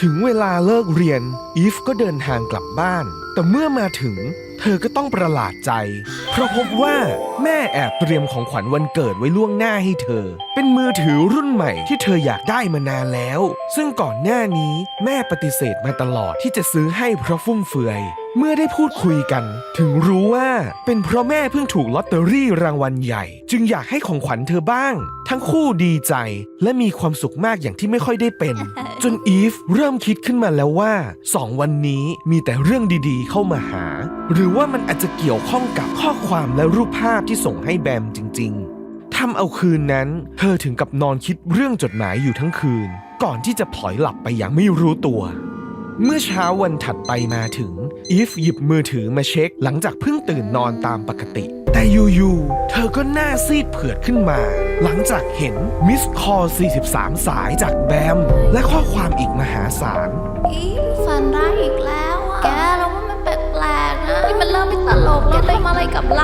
ถึงเวลาเลิกเรียน อีฟก็เดินทางกลับบ้าน แต่เมื่อมาถึง เธอก็ต้องประหลาดใจ เพราะพบว่าแม่แอบเตรียมของขวัญวันเกิดไว้ล่วงหน้าให้เธอ เป็นมือถือรุ่นใหม่ที่เธออยากได้มานานแล้ว ซึ่งก่อนหน้านี้แม่ปฏิเสธมาตลอดที่จะซื้อให้เพราะฟุ่มเฟือยเมื่อได้พูดคุยกัน ถึงรู้ว่าเป็นเพราะแม่เพิ่งถูกลอตเตอรี่รางวัลใหญ่ จึงอยากให้ของขวัญเธอบ้าง ทั้งคู่ดีใจและมีความสุขมากอย่างที่ไม่ค่อยได้เป็น จนอีฟเริ่มคิดขึ้นมาแล้วว่าสองวันนี้มีแต่เรื่องดีๆ เข้ามาหา หรือว่ามันอาจจะเกี่ยวข้องกับข้อความและรูปภาพที่ส่งให้แบมจริง ๆทำเอาคืนนั้น เธอถึงกับนอนคิดเรื่องจดหมายอยู่ทั้งคืน ก่อนที่จะพลอยหลับไปอย่างไม่รู้ตัว เมื่อเช้าวันถัดไปมาถึง อีฟหยิบมือถือมาเช็ค หลังจากเพิ่งตื่นนอนตามปกติ แต่อยู่ๆ เธอก็หน้าซีดเผือดขึ้นมา หลังจากเห็นมิสคอล43 สายจากแบม และข้อความอีกมหาศาล อีฝันร้ายอีกแล้วอะแกเราว่ามันแปลกๆนะนี่มันเริ่มไม่ตลกแกทำอะไรกับเรา